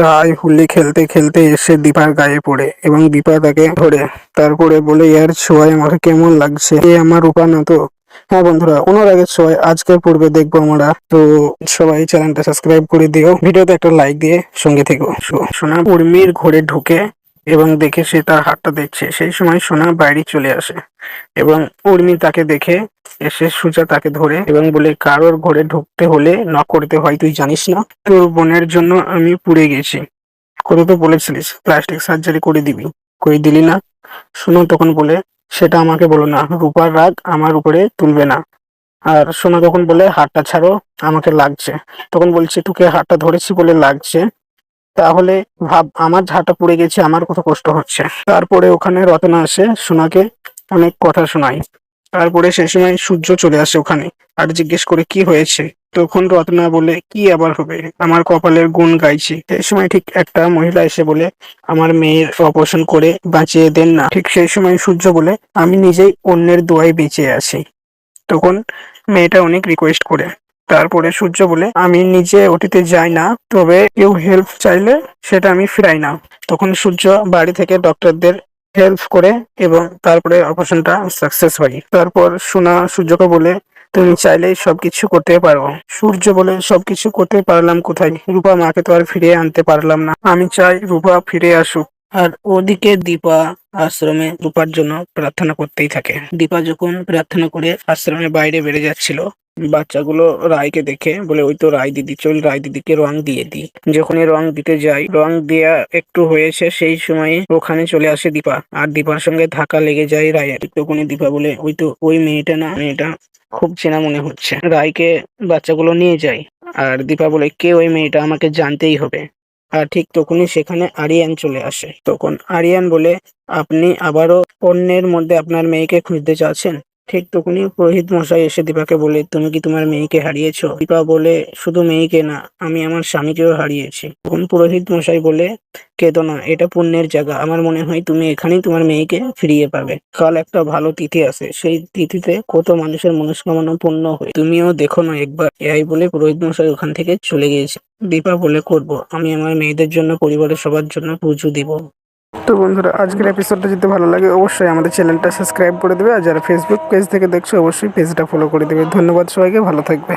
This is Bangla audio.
রায় হুল্লি খেলতে খেলতে এসে দীপার গায়ে পড়ে এবং দীপা তাকে ধরে। তারপরে বলে, ইয়ার ছোঁয়ায় আমাকে কেমন লাগছে? এ আমার রূপা না তো? হ্যাঁ বন্ধুরা, ওনার আগের ছোঁয়ায়, আজকের পূর্বে দেখব আমরা। তো সবাই চ্যানেলটা সাবস্ক্রাইব করে দিও। ভিডিওতে একটা লাইক দিয়ে সঙ্গে থেকো। শোনা উর্মির ঘরে ঢুকে এবং দেখে সে তার হাতটা দেখছে। সেই সময় সোনা বাইরে চলে আসে এবং উর্মি তাকে দেখে, এসে সুজা তাকে ধরে এবং বলে, কারোর ঘরে ঢুকতে হলে নক করতে হয়, তুই জানিস না? তোর বোনের জন্য আমি পুড়ে গেছি। কত তো বলেছিলিস প্লাস্টিক সার্জারি করে দিবি। করে দিলি না? শোনো তখন বলে, সেটা আমাকে বলো না, রূপার রাগ আমার উপরে তুলবে না। আর সোনা তখন বলে, হাতটা ছাড়ো, আমাকে লাগছে। তখন বলছে, তোকে হাতটা ধরেছি বলে লাগছে। তাহলে ভাব, আমার ঝাঁটা পড়ে গেছে, আমার কত কষ্ট হচ্ছে। তারপরে ওখানে রতনা আসে, সোনাকে অনেক কথা শোনায়। তারপরে সেই সময় সূর্য চলে আসে ওখানে আর জিজ্ঞেস করে, কি হয়েছে? তখন রত্না বলে, কি আবার হবে? আমার কপালের গুণ গাইছি। সেই সময় ঠিক একটা মহিলা এসে বলে, আমার মেয়ের অপারেশন করে বাঁচিয়ে দেন না। ঠিক সেই সময় সূর্য বলে, আমি নিজেই অন্যের দোয়ায় বেঁচে আছি। তখন মেয়েটা অনেক রিকোয়েস্ট করে তারপরে সূর্য বলে, আমি নিজে ওটিতে যাই না, তবে কেউ হেল্প চাইলে সেটা আমি ফিরাই না। তখন সূর্য বাড়ি থেকে ডক্টরদের হেল্প করে এবং তারপরে অপারেশনটা সাকসেস হয়। তারপর সোনা সূর্যকে বলে, তুমি চাইলেই সবকিছু করতে পারো। সূর্য বলে, সবকিছু করতে পারলাম কোথায়? রূপা মাকে তো আর ফিরিয়ে আনতে পারলাম না। আমি চাই রূপা ফিরে আসুক। আর ওদিকে দীপা আশ্রমে রূপার জন্য প্রার্থনা করতেই থাকে। দীপা যখন প্রার্থনা করে আশ্রমের বাইরে বেড়ে যাচ্ছিল বাচ্চাগুলো রায়কে দেখে বলে, ওই তো রায় দিদি, চল রায় দিদিকে রং দিয়ে দিই। যখনই রং দিতে যাই, রং দেয়া একটু হয়েছে, সেই সময় ওখানে চলে আসে দীপা। আর দীপার সঙ্গে ধাক্কা লেগে যায় রায়ের। তখনই দীপা বলে, ওই তো, ওই মেয়েটা না, মেয়েটা খুব চেনা মনে হচ্ছে। রায়কে বাচ্চাগুলো নিয়ে যায় আর দীপা বলে, কে ওই মেয়েটা? আমাকে জানতেই হবে। আর ঠিক তখনই সেখানে আরিয়ান চলে আসে। তখন আরিয়ান বলে, আপনি আবারও অন্যের মধ্যে আপনার মেয়েকে খুঁজতে চাচ্ছেন? ঠিক তখনই পুরোহিত মশাই এসে দীপাকে বলে, তুমি কি তোমার মেয়েকে হারিয়েছ? দীপা বলে, শুধু মেয়েকে না, আমি আমার স্বামীকেও হারিয়েছি। তখন পুরোহিত মশাই বলে কেঁদো না এটা পুণ্যের জায়গা। আমার মনে হয় তুমি এখানেই তোমার মেয়েকে ফিরিয়ে পাবে। কাল একটা ভালো তিথি আছে। সেই তিথিতে কত মানুষের মনস্কামনা পূর্ণ হয়। তুমিও দেখো না একবার। এআই বলে পুরোহিত মশাই ওখান থেকে চলে গিয়েছে। দীপা বলে, করব। আমি আমার মেয়েদের জন্য, পরিবারের সবার জন্য পুজো দিব। তো বন্ধুরা, আজকের এপিসোডটা যদি ভালো লাগে, অবশ্যই আমাদের চ্যানেলটা সাবস্ক্রাইব করে দেবে। আর যারা ফেসবুক পেজ থেকে দেখছ, অবশ্যই পেজটা ফলো করে দেবে। ধন্যবাদ সবাইকে, ভালো থাকবে।